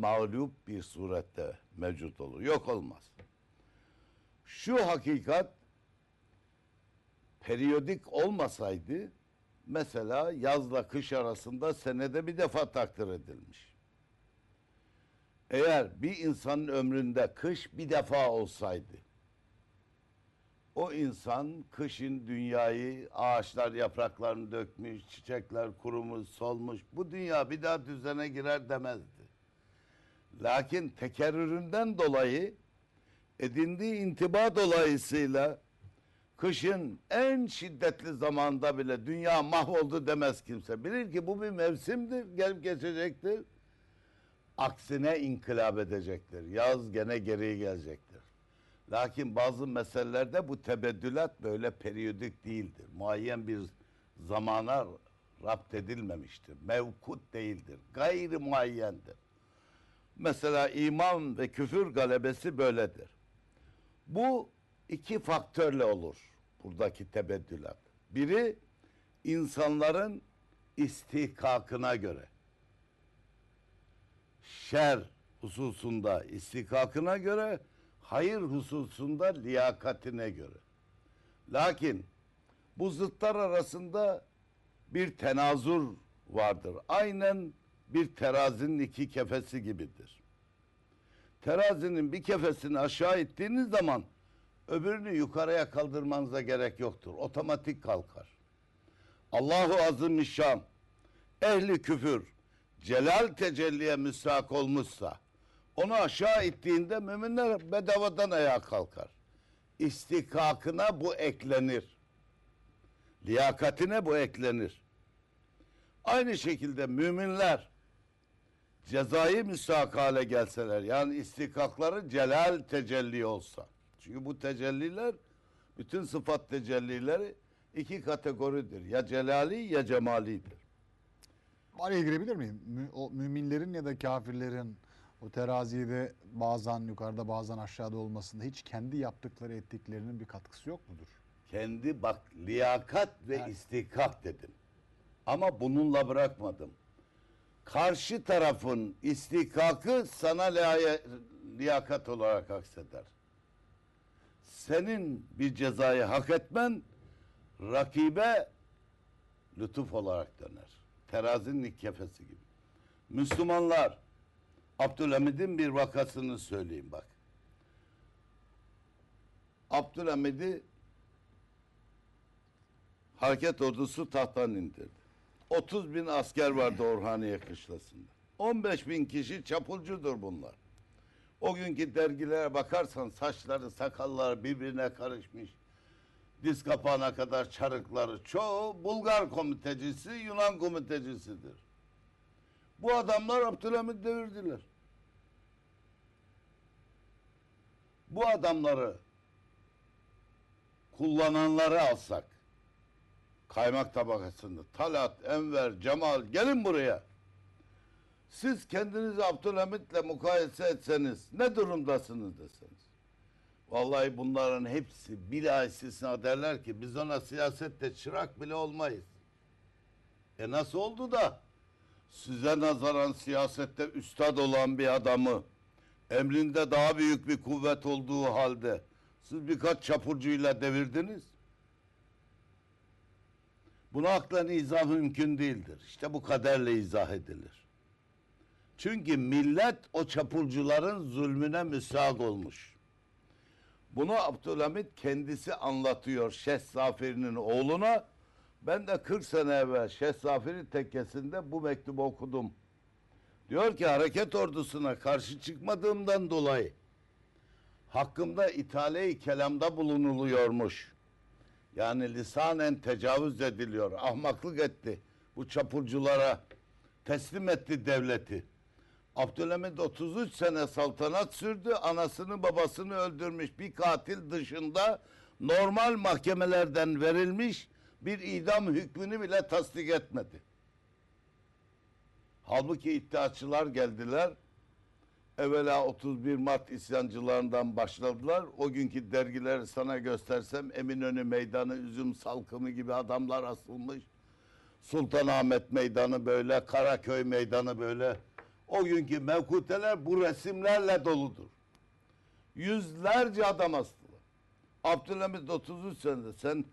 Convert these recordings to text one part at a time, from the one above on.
mağlup bir surette mevcut olur. Yok olmaz. Şu hakikat periyodik olmasaydı mesela yazla kış arasında senede bir defa takdir edilmiş. Eğer bir insanın ömründe kış bir defa olsaydı o insan kışın dünyayı ağaçlar yapraklarını dökmüş, çiçekler kurumuş, solmuş. Bu dünya bir daha düzene girer demezdi. Lakin tekerrüründen dolayı edindiği intiba dolayısıyla kışın en şiddetli zamanda bile dünya mahvoldu demez kimse. Bilir ki bu bir mevsimdir, gelip geçecektir. Aksine inkılap edecektir. Yaz gene geriye gelecektir. Lakin bazı meselelerde bu tebeddülat böyle periyodik değildir. Muayyen bir zamana rapt edilmemiştir. Mevkut değildir. Gayri muayyendir. Mesela iman ve küfür galebesi böyledir. Bu iki faktörle olur buradaki tebeddülat. Biri insanların istihkakına göre. Şer hususunda istihkakına göre, hayır hususunda liyakatine göre. Lakin bu zıtlar arasında bir tenazur vardır. Aynen bir terazinin iki kefesi gibidir. Terazinin bir kefesini aşağı ittiğiniz zaman öbürünü yukarıya kaldırmanıza gerek yoktur. Otomatik kalkar. Allahu Azimüşşan ehli küfür celal tecelliye müstahak olmuşsa onu aşağı ittiğinde müminler bedavadan ayağa kalkar. İstikakına bu eklenir. Liyakatine bu eklenir. Aynı şekilde müminler cezai müstahak hale gelseler yani istikakları celal tecelli olsa. Çünkü bu tecelliler bütün sıfat tecellileri iki kategoridir. Ya celali ya cemalidir. Araya girebilir miyim? Mü- o müminlerin ya da kafirlerin o terazide bazen yukarıda bazen aşağıda olmasında hiç kendi yaptıkları ettiklerinin bir katkısı yok mudur? Kendi bak liyakat ve Evet. istikak dedim. Ama bununla bırakmadım. Karşı tarafın istikakı sana liyakat olarak akseder. Senin bir cezayı hak etmen rakibe lütuf olarak döner. Terazinin ilk kefesi gibi. Müslümanlar Abdülhamid'in bir vakasını söyleyeyim bak. Abdülhamid'i hareket ordusu tahttan indirdi. 30 bin asker vardı Orhaniye kışlasında. 15 bin kişi çapulcudur bunlar. O günkü dergilere bakarsan saçları, sakalları birbirine karışmış. Diz kapağına kadar çarıkları. Çoğu Bulgar komitecisi, Yunan komitecisidir. Bu adamlar Abdülhamid devirdiler. Bu adamları kullananları alsak kaymak tabakasında Talat, Enver, Cemal gelin buraya. Siz kendinizi Abdülhamit'le mukayese etseniz ne durumdasınız deseniz. Vallahi bunların hepsi bila istisna derler ki biz ona siyasette çırak bile olmayız. E nasıl oldu da size nazaran siyasette üstad olan bir adamı emrinde daha büyük bir kuvvet olduğu halde siz birkaç çapurcuyla devirdiniz. Buna aklen izah mümkün değildir. İşte bu kaderle izah edilir. Çünkü millet o çapulcuların zulmüne müsahak olmuş. Bunu Abdülhamit kendisi anlatıyor Şeyh Zafir'in oğluna. Ben de 40 sene evvel Şeyh Zafir'in tekkesinde bu mektubu okudum. Diyor ki hareket ordusuna karşı çıkmadığımdan dolayı hakkımda ithale-i kelamda bulunuluyormuş. Yani lisanen tecavüz ediliyor. Ahmaklık etti. Bu çapulculara teslim etti devleti. Abdülhamid 33 sene saltanat sürdü. Anasını babasını öldürmüş bir katil dışında normal mahkemelerden verilmiş bir idam hükmünü bile tasdik etmedi. Halbuki iddiaçılar geldiler. Evvela 31 Mart isyancılarından başladılar. O günkü dergileri sana göstersem Eminönü Meydanı, Üzüm Salkımı gibi adamlar asılmış. Sultanahmet Meydanı böyle, Karaköy Meydanı böyle. O günkü mevkuteler bu resimlerle doludur. Yüzlerce adam astılar. Abdülhamit 33 senede sen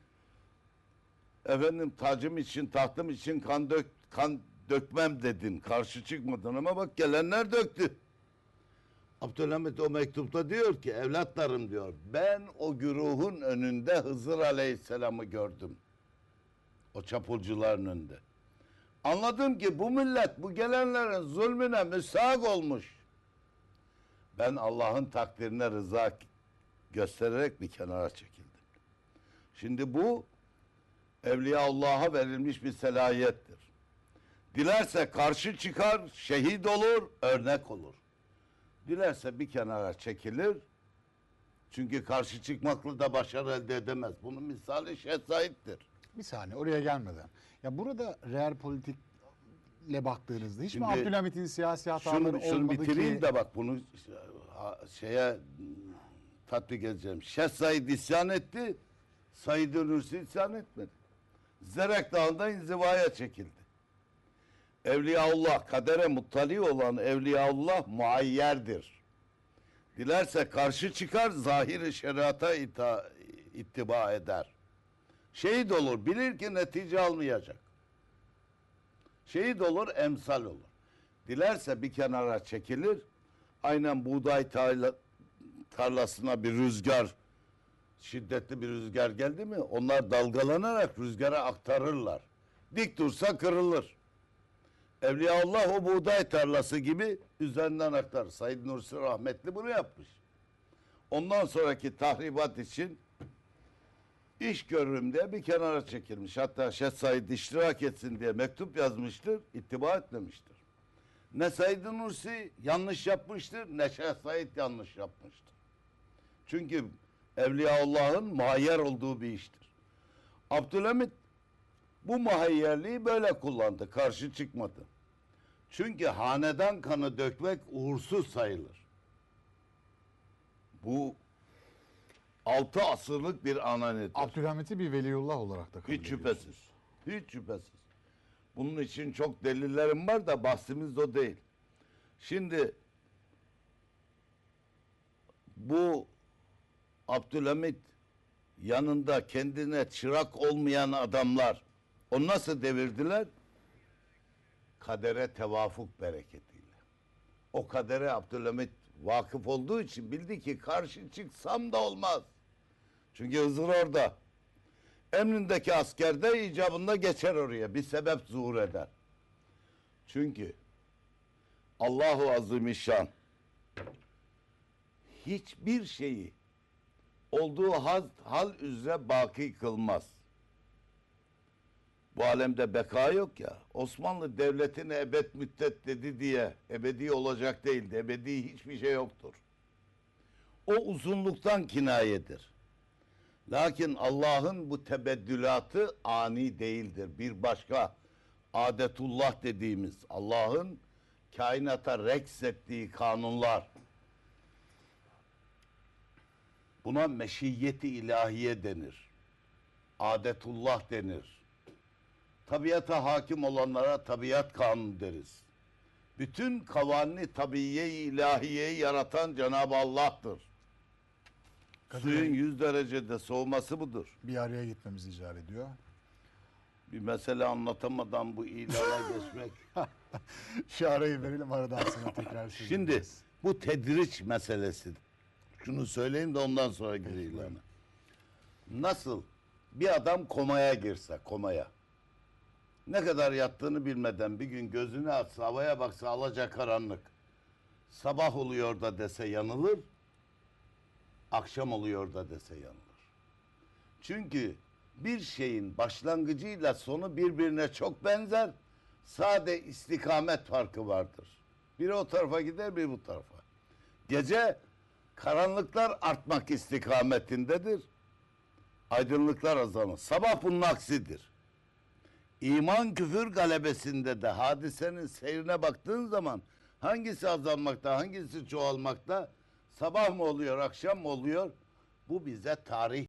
efendim tacım için tahtım için kan dök kan dökmem dedin. Karşı çıkmadın ama bak gelenler döktü. Abdülhamit o mektupta diyor ki evlatlarım diyor ben o güruhun önünde Hızır Aleyhisselam'ı gördüm. O çapulcuların önünde. Anladım ki bu millet bu gelenlerin zulmüne müsahak olmuş. Ben Allah'ın takdirine rıza göstererek bir kenara çekildim. Şimdi bu Evliyaullah'a verilmiş bir selahiyettir. Dilerse karşı çıkar, şehit olur, örnek olur. Dilerse bir kenara çekilir. Çünkü karşı çıkmakla da başarı elde edemez. Bunun misali Şeyh Said'dir. Bir saniye oraya gelmeden. Ya burada real politikle baktığınızda hiç mi Şimdi Abdülhamit'in siyasi hataları Şunu, şunu olmadı bitireyim ki? de bak bunu ha- şeye tatbik edeceğim. Şeyh Said isyan etti. Said Nursi isyan etmedi. Zerek Dağı'nda inzivaya çekildi. Evliyaullah, kadere muttali olan Evliyaullah muayyerdir. Dilerse karşı çıkar, zahiri şeriata ita, ittiba eder. Şehit olur, bilir ki netice almayacak. Şehit olur, emsal olur. Dilerse bir kenara çekilir, aynen buğday tarla, tarlasına bir rüzgar, şiddetli bir rüzgar geldi mi, onlar dalgalanarak rüzgara aktarırlar. Dik dursa kırılır. Evliyaullah o buğday tarlası gibi üzerinden aktar. Said Nursi rahmetli bunu yapmış. Ondan sonraki tahribat için iş görürüm diye bir kenara çekilmiş. Hatta Şeyh Said iştirak etsin diye mektup yazmıştır, ittiba etmemiştir. Ne Said Nursi yanlış yapmıştır, ne Şeyh Said yanlış yapmıştır. Çünkü Evliyaullah'ın muhayyer olduğu bir iştir. Abdülhamit bu muhayyerliği böyle kullandı, karşı çıkmadı. Çünkü hanedan kanı dökmek uğursuz sayılır. Bu altı asırlık bir ananedir. Abdülhamit'i bir veliullah olarak da kabul Hiç şüphesiz. Hiç şüphesiz. Bunun için çok delillerim var da bahsimiz o değil. Şimdi bu Abdülhamit yanında kendine çırak olmayan adamlar onu nasıl devirdiler? Kadere tevafuk bereketiyle. O kadere Abdülhamit vakıf olduğu için bildi ki karşı çıksam da olmaz. Çünkü Hızır orada. Emrindeki asker de icabında geçer oraya. Bir sebep zuhur eder. Çünkü Allahu Azimüşşan hiçbir şeyi olduğu hal, hal üzere baki kılmaz. Bu alemde beka yok ya. Osmanlı devletine ebed müddet dedi diye ebedi olacak değildi. Ebedi hiçbir şey yoktur. O uzunluktan kinayedir. Lakin Allah'ın bu tebeddülatı ani değildir. Bir başka adetullah dediğimiz Allah'ın kainata reks ettiği kanunlar. Buna meşiyeti ilahiye denir. Adetullah denir. Tabiata hakim olanlara tabiat kanunu deriz. Bütün kavanini tabiiye ilahiyeyi yaratan Cenab-ı Allah'tır. Kadir Suyun Bey, 100 derecede soğuması budur. bir araya gitmemiz icap ediyor. Bir mesele anlatamadan bu ilana geçmek. Şu arayı verelim aradan sonra tekrar Şimdi bu tedriç meselesi. Şunu söyleyeyim de ondan sonra gireyim ilana. Nasıl bir adam komaya girse komaya. Ne kadar yattığını bilmeden bir gün gözünü açsa havaya baksa alacak karanlık. Sabah oluyor da dese yanılır. Akşam oluyor da dese yanılır. Çünkü bir şeyin başlangıcıyla sonu birbirine çok benzer. Sade istikamet farkı vardır. Biri o tarafa gider, biri bu tarafa. Gece karanlıklar artmak istikametindedir. Aydınlıklar azalır. Sabah bunun aksidir. İman küfür galebesinde de hadisenin seyrine baktığın zaman hangisi azalmakta, hangisi çoğalmakta, sabah mı oluyor, akşam mı oluyor? Bu bize tarih